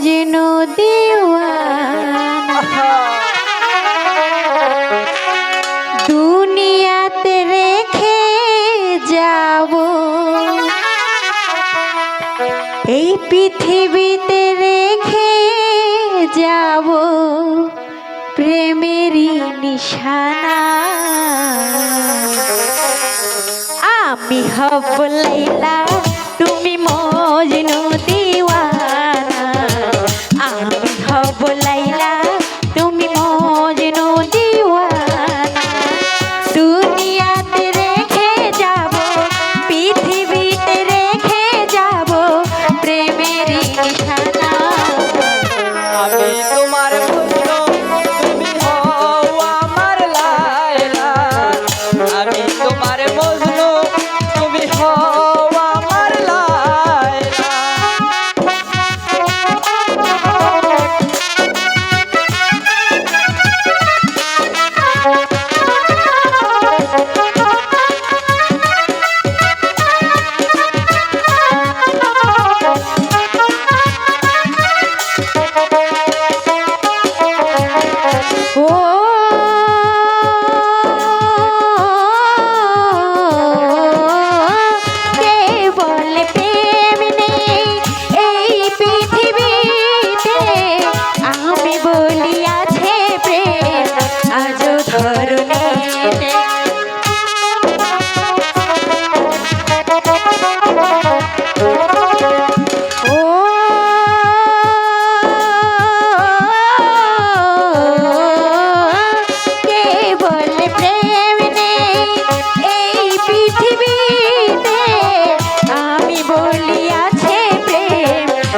মজনু দিওয়ানা। দুনিয়াতে রেখে যাব। এই পৃথিবীতে রেখে যাব প্রেমেরই নিশানা। আমি হব লাইলা, তুমি water.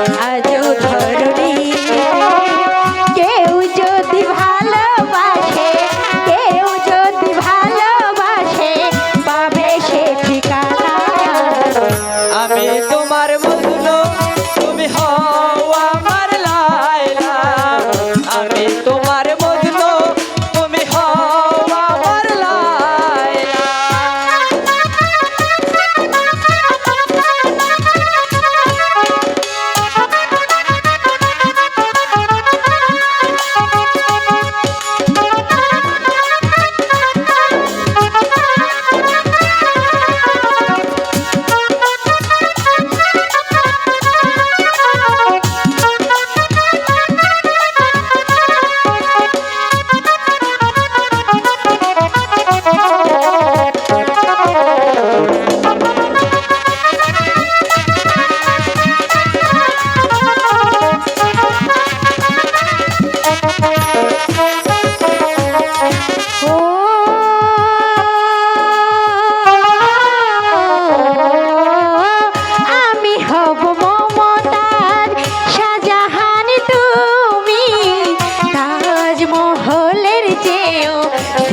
I